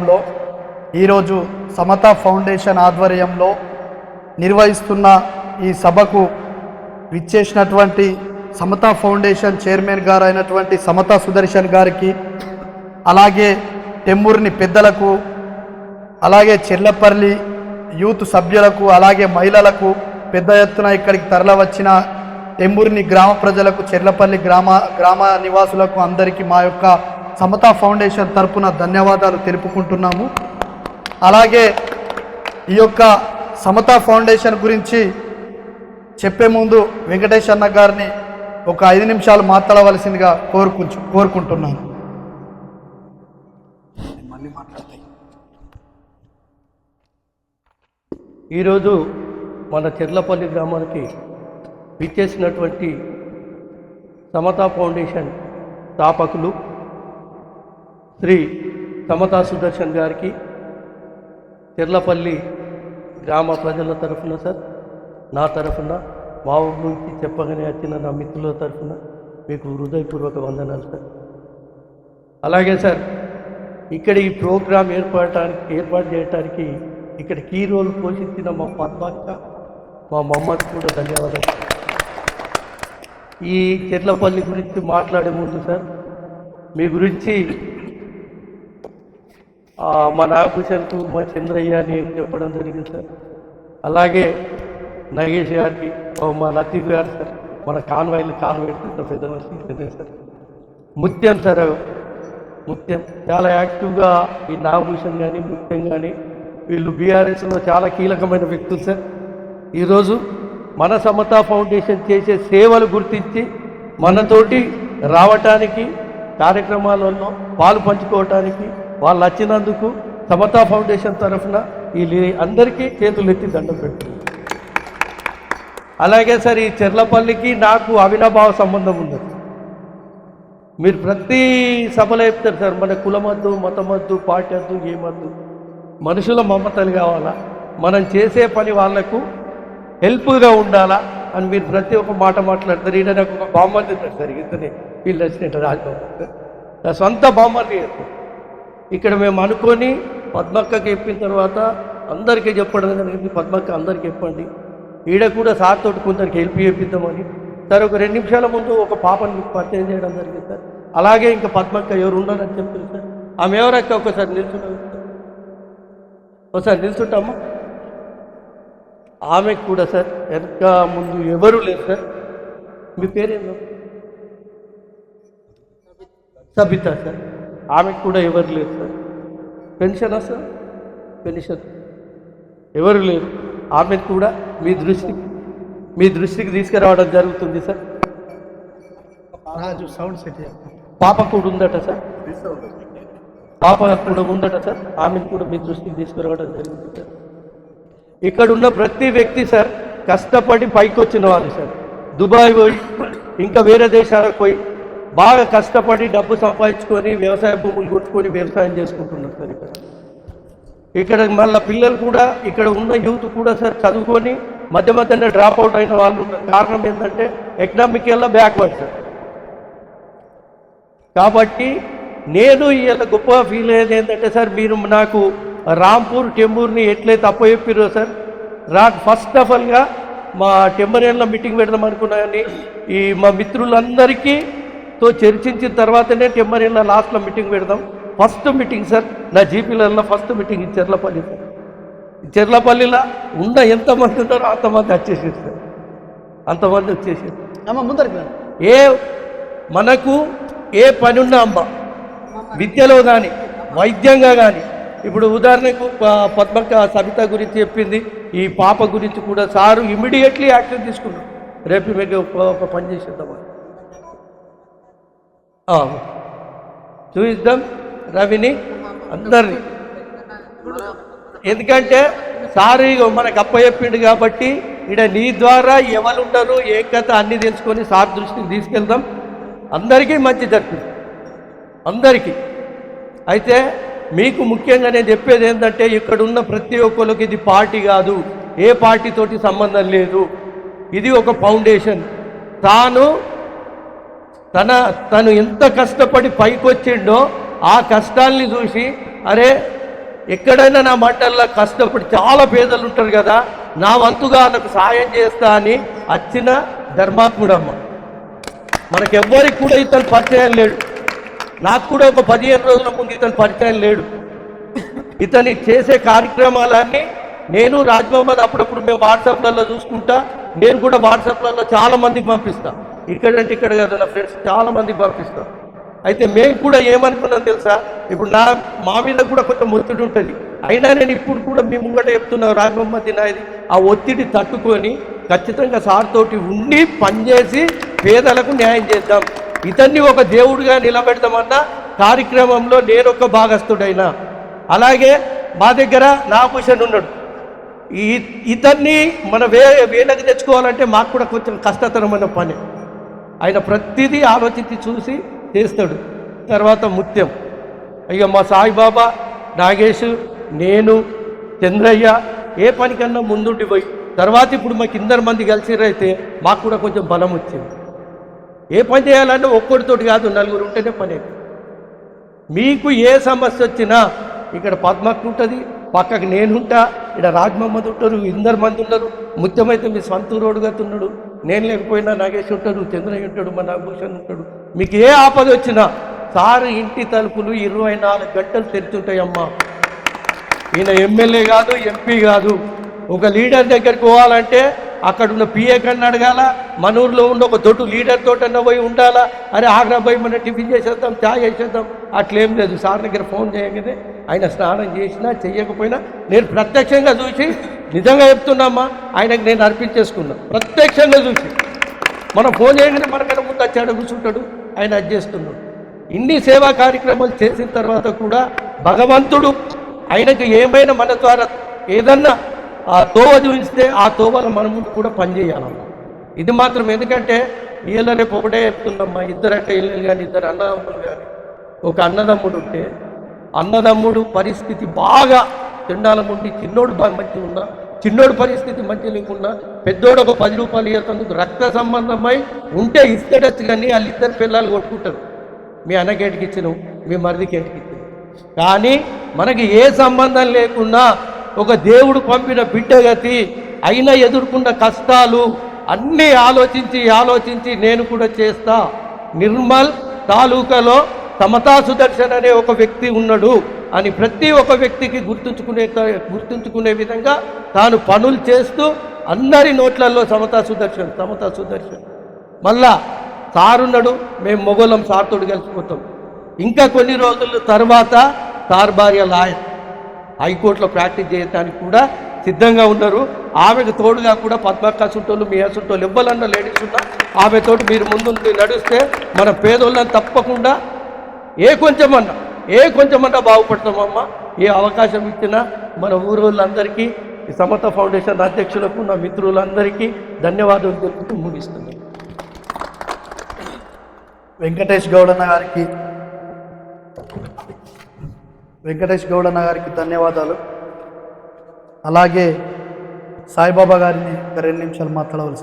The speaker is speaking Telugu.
లో ఈరోజు సమతా ఫౌండేషన్ ఆధ్వర్యంలో నిర్వహిస్తున్న ఈ సభకు విచ్చేసినటువంటి సమతా ఫౌండేషన్ చైర్మన్ గారు అయినటువంటి సమతా సుదర్శన్ గారికి అలాగే టెమ్మూరిని పెద్దలకు అలాగే చెర్లపల్లి యూత్ సభ్యులకు అలాగే మహిళలకు పెద్ద ఎత్తున ఇక్కడికి తరలవచ్చిన టెమ్మూరిని గ్రామ ప్రజలకు చెర్లపల్లి గ్రామ గ్రామ నివాసులకు అందరికీ మా యొక్క సమతా ఫౌండేషన్ తరపున ధన్యవాదాలు తెలుపుకుంటున్నాము. అలాగే ఈ యొక్క సమతా ఫౌండేషన్ గురించి చెప్పే ముందు వెంకటేష్ అన్న గారిని ఒక ఐదు నిమిషాలు మాట్లాడవలసిందిగా కోరుకుంటు కోరుకుంటున్నాను. మళ్ళీ మాట్లాడతాయి. ఈరోజు మన చెర్లపల్లి గ్రామానికి విచ్చేసినటువంటి సమతా ఫౌండేషన్ స్థాపకులు శ్రీ సమతా సుదర్శన్ గారికి చెర్లపల్లి గ్రామ ప్రజల తరఫున సార్ నా తరఫున మా ఊరు నుంచి చెప్పగానే వచ్చిన నా మిత్రుల తరఫున మీకు హృదయపూర్వక వందనాలు సార్. అలాగే సార్ ఇక్కడ ఈ ప్రోగ్రాం ఏర్పడటానికి ఏర్పాటు చేయడానికి ఇక్కడ కీ రోల్ పోషించిన మా పద్మాక్క మా మమ్మకి కూడా ధన్యవాదాలు ఈ చెర్లపల్లి గురించి మాట్లాడే ముందు సార్ మీ గురించి మా నాగభూషణ్కు మా చంద్రయ్య అని చెప్పడం జరిగింది సార్. అలాగే నగేష్ గారికి ఓ మా లతీఫ్ గారు సార్ మన కాన్వాయిలు కాలు పెడుతుంటారు పెద్ద మనిషి సార్. ముత్యం సార్ ముత్యం. చాలా యాక్టివ్గా ఈ నాగభూషణ్ కానీ ముత్యం కానీ వీళ్ళు బీఆర్ఎస్లో చాలా కీలకమైన వ్యక్తులు సార్. ఈరోజు మన సమతా ఫౌండేషన్ చేసే సేవలు గుర్తించి మనతోటి రావటానికి కార్యక్రమాలలో పాలు పంచుకోవటానికి వాళ్ళు వచ్చినందుకు సమతా ఫౌండేషన్ తరఫున వీళ్ళు అందరికీ చేతులు ఎత్తి దండం పెట్టు అలాగే సార్ ఈ చెర్లపల్లికి నాకు అవినాభావ సంబంధం ఉంది మీరు ప్రతి సభలో చెప్తారు సార్ మన కులమద్దు మతమద్దు పార్టీ వద్దు ఏమద్దు. మనుషుల మమతలు కావాలా? మనం చేసే పని వాళ్ళకు హెల్ప్గా ఉండాలా? అని మీరు ప్రతి ఒక్క మాట మాట్లాడతారు. ఈయన నాకు ఒక బామ్మర్ది ఉంటాడు సార్ ఇతనే. వీళ్ళు వచ్చినట్టు రాజబాబు. నా సొంత బామ్మర్ది చేస్తారు ఇక్కడ మేము అనుకొని పద్మక్కకి చెప్పిన తర్వాత అందరికీ చెప్పడం జరిగింది. పద్మక్క అందరికి చెప్పండి. ఈడ కూడా సార్ తోటి కొందరికి హెల్ప్ చేపిద్దామని. సార్ ఒక రెండు నిమిషాల ముందు ఒక పాపని మీకు పరిచయం చేయడం జరిగింది సార్. అలాగే ఇంకా పద్మక్క ఎవరు ఉన్నారని చెప్తుంది సార్. ఆమె ఎవరక్క ఒకసారి నిల్చుంటాం ఒకసారి నిల్చుంటామా? ఆమెకు కూడా సార్ వెనక ముందు ఎవరు లేరు సార్. మీ పేరేందో? సబిత సార్. ఆమెకు కూడా ఎవరు లేరు సార్. పెన్షనా సార్? పెన్షన్. ఎవరు లేరు. ఆమెకు కూడా మీ దృష్టికి మీ దృష్టికి తీసుకురావడం జరుగుతుంది సార్. రాజు సౌండ్ సెట్ పాప కూడా ఉందట సార్. పాప కూడా ఉందట సార్. ఆమెను కూడా మీ దృష్టికి తీసుకురావడం జరిగింది సార్. ఇక్కడ ఉన్న ప్రతి వ్యక్తి సార్ కష్టపడి పైకి వచ్చిన వాళ్ళు సార్. దుబాయ్ పోయి ఇంకా వేరే దేశాలకు పోయి బాగా కష్టపడి డబ్బు సంపాదించుకొని వ్యవసాయ భూములు కొట్టుకొని వ్యవసాయం చేసుకుంటున్నారు సార్ ఇక్కడ. ఇక్కడ మళ్ళీ పిల్లలు కూడా ఇక్కడ ఉన్న యూత్ కూడా సార్ చదువుకొని మధ్య మధ్యన డ్రాప్ అవుట్ అయిన వాళ్ళు కారణం ఏంటంటే ఎకనామికల్లా బ్యాక్వర్డ్ సార్. కాబట్టి నేను ఇలా గొప్పగా ఫీల్ అయ్యేది ఏంటంటే సార్ మీరు నాకు రాంపూర్ టెంబూర్ని ఎట్లయితే అప్పచెప్పారో సార్ రా ఫస్ట్ ఆఫ్ ఆల్గా మా టెంబరేళ్ళ మీటింగ్ పెడదాం అనుకున్నా కానీ ఈ మా మిత్రులందరికీ తో చర్చించిన తర్వాతనే టెంబరేళ్ళ లాస్ట్లో మీటింగ్ పెడదాం. ఫస్ట్ మీటింగ్ సార్ నా జీపీలలో ఫస్ట్ మీటింగ్ చెర్లపల్లి సార్. చెర్లపల్లిలో ఉన్న ఎంతమంది ఉన్నారో అంతమంది వచ్చేసారు సార్ అంతమంది వచ్చేసారు. అమ్మ ముందరికి రా. ఏ మనకు ఏ పని ఉన్నా అమ్మ విద్యలో కానీ వైద్యంగా కానీ ఇప్పుడు ఉదాహరణకు ప- పద్మక్క సబిత గురించి చెప్పింది. ఈ పాప గురించి కూడా సారు ఇమీడియట్లీ యాక్షన్ తీసుకున్నాం రేపు మీకు పని చేసేద్దామని చూపిద్దాం రవిని అందరినీ. ఎందుకంటే సారి ఇగో మనకు అప్పచెప్పిండు కాబట్టి ఇక్కడ నీ ద్వారా ఎవరు ఉండరు ఏ కథ అన్ని తెలుసుకొని సార్ దృష్టికి తీసుకెళ్దాం. అందరికీ మంచి జరుగుతుంది అందరికీ. అయితే మీకు ముఖ్యంగా నేను చెప్పేది ఏంటంటే ఇక్కడ ఉన్న ప్రతి ఒక్కరికి ఇది పార్టీ కాదు. ఏ పార్టీతోటి సంబంధం లేదు. ఇది ఒక ఫౌండేషన్. తాను తన తను ఎంత కష్టపడి పైకి వచ్చిండో ఆ కష్టాల్ని చూసి అరే ఎక్కడైనా నా మంటల్లో కష్టపడి చాలా పేదలు ఉంటారు కదా నా వంతుగా నాకు సాయం చేస్తా అని వచ్చిన ధర్మాత్ముడమ్మ. మనకెవ్వరికి కూడా ఇతను పరిచయం లేడు. నాకు కూడా ఒక పదిహేను రోజుల ముందు ఇతను పరిచయం లేడు. ఇతని చేసే కార్యక్రమాలన్నీ నేను రాజ్మహమ్మద్ అప్పుడప్పుడు మేము వాట్సాప్లలో చూసుకుంటా నేను కూడా వాట్సాప్లలో చాలా మందికి పంపిస్తాను ఇక్కడంటే ఇక్కడ కదా నా ఫ్రెండ్స్ చాలా మందికి అయితే మేము కూడా ఏమనుకున్నాం తెలుసా? ఇప్పుడు నా మా మీద కూడా కొంచెం ఒత్తిడి ఉంటుంది. అయినా నేను ఇప్పుడు కూడా మీ ముంగట చెప్తున్నా రాఘమ్మ నాయది ఆ ఒత్తిడి తట్టుకొని ఖచ్చితంగా సార్తోటి ఉండి పనిచేసి పేదలకు న్యాయం చేద్దాం. ఇతన్ని ఒక దేవుడిగా నిలబెడతామన్న కార్యక్రమంలో నేను ఒక భాగస్థుడైనా. అలాగే మా దగ్గర నాభూషణ్ ఉన్నాడు. ఈ ఇతన్ని మన వే వేలకు తెచ్చుకోవాలంటే మాకు కూడా కొంచెం కష్టతరమైన పని. ఆయన ప్రతిదీ ఆలోచించి చూసి చేస్తాడు తర్వాత ముత్యం. ఇక మా సాయిబాబా నాగేష్ నేను చంద్రయ్య ఏ పనికన్నా ముందుండి పోయి తర్వాత ఇప్పుడు మాకు ఇద్దరు మంది కలిసిరైతే మాకు కూడా కొంచెం బలం వచ్చింది. ఏ పని చేయాలంటే ఒక్కడితోటి కాదు నలుగురు ఉంటేనే పని మీకు ఏ సమస్య వచ్చినా ఇక్కడ పద్మకు ఉంటుంది పక్కకి నేనుంటా ఇక్కడ రాజ్మహమ్మద్ ఉంటారు ఇందరు మంది ఉన్నారు ముత్యమైతే మీ సొంత రోడ్డుగా ఉన్నాడు నేను లేకపోయినా నాగేష్ ఉంటాడు చంద్రయ్య ఉంటాడు మన నాగభూషణ్ ఉంటాడు. మీకు ఏ ఆపద వచ్చినా సారు ఇంటి తలుపులు ఇరవై నాలుగు గంటలు తెరుచుంటాయమ్మా. ఈయన ఎమ్మెల్యే కాదు ఎంపీ కాదు. ఒక లీడర్ దగ్గరికి పోవాలంటే అక్కడ ఉన్న పిఏ కన్నా అడగాల? మన ఊర్లో ఉన్న ఒక దొడ్డు లీడర్ తోటన్నా పోయి ఉండాలా? అరే ఆగ్రా పోయి మనం టిఫిన్ చేసేద్దాం ఛాయ్ చేసేద్దాం. అట్లేం లేదు సార్ దగ్గర ఫోన్ చేయగానే ఆయన స్నానం చేసినా చేయకపోయినా నేను ప్రత్యక్షంగా చూసి నిజంగా చెప్తున్నామ్మా ఆయనకు నేను అర్పించేసుకున్నా. ప్రత్యక్షంగా చూసి. మనం ఫోన్ చేయగానే మనకన్నా ముందు వచ్చాడు కూర్చుంటాడు ఆయన అది చేస్తున్నాడు. ఇన్ని సేవా కార్యక్రమాలు చేసిన తర్వాత కూడా భగవంతుడు ఆయనకు ఏమైనా మన ద్వారా ఏదన్నా ఆ తోవ చూపిస్తే ఆ తోవలో మన ముందు కూడా పనిచేయాలన్న ఇది మాత్రం ఎందుకంటే వీళ్ళ రేపు ఒకటే చెప్తుందమ్మా ఇద్దరంటే ఇల్లు కానీ ఇద్దరు అన్నదమ్ములు కానీ ఒక అన్నదమ్ముడు ఉంటే అన్నదమ్ముడు పరిస్థితి బాగా తిండాలం ఉండి చిన్నోడు బాగా మంచిగా ఉన్నా చిన్నోడు పరిస్థితి మంచి లేకుండా పెద్దోడు ఒక పది రూపాయలు ఇవ్వతందుకు రక్త సంబంధమై ఉంటే ఇస్తేటచ్చు కానీ వాళ్ళిద్దరు పిల్లలు కొట్టుకుంటారు. మీ అన్నకేటికి ఇచ్చినావు మీ మరిదికి ఏటికి ఇచ్చినావు కానీ మనకి ఏ సంబంధం లేకుండా ఒక దేవుడు పంపిన బిడ్డగతి అయినా ఎదుర్కొన్న కష్టాలు అన్నీ ఆలోచించి ఆలోచించి నేను కూడా చేస్తా. నిర్మల్ తాలూకాలో సమతా సుదర్శన్ అనే ఒక వ్యక్తి ఉన్నాడు. అని ప్రతి ఒక్క వ్యక్తికి గుర్తుంచుకునే గుర్తుంచుకునే విధంగా తాను పనులు చేస్తూ అందరి నోట్లలో సమతా సుదర్శన్ సమతా సుదర్శన్. మళ్ళా సారున్నాడు మేము మొగలం సార్తోడు కలిసిపోతాం. ఇంకా కొన్ని రోజుల తర్వాత సార్ భార్య లాయర్ హైకోర్టులో ప్రాక్టీస్ చేయడానికి కూడా సిద్ధంగా ఉన్నారు. ఆమెకు తోడుగా కూడా పద్మక్క సుంటోళ్ళు మీ సుంటోళ్ళు ఇవ్వాలన్న లేడీస్ ఉన్నా ఆమె తోటి మీరు ముందు నడిస్తే మన పేదోళ్ళని తప్పకుండా ఏ కొంచెమన్నా ఏ కొంచెమన్నా బాగుపడతామమ్మా. ఏ అవకాశం ఇచ్చినా మన ఊరోళ్ళందరికీ ఈ సమత ఫౌండేషన్ అధ్యక్షులకు నా మిత్రులందరికీ ధన్యవాదాలు తెలుపుతూ ముగిస్తున్నాను. వెంకటేష్ గౌడన్న గారికి వెంకటేష్ గౌడన్న గారికి ధన్యవాదాలు. అలాగే సాయిబాబా గారిని ఒక రెండు నిమిషాలు మాట్లాడవలసి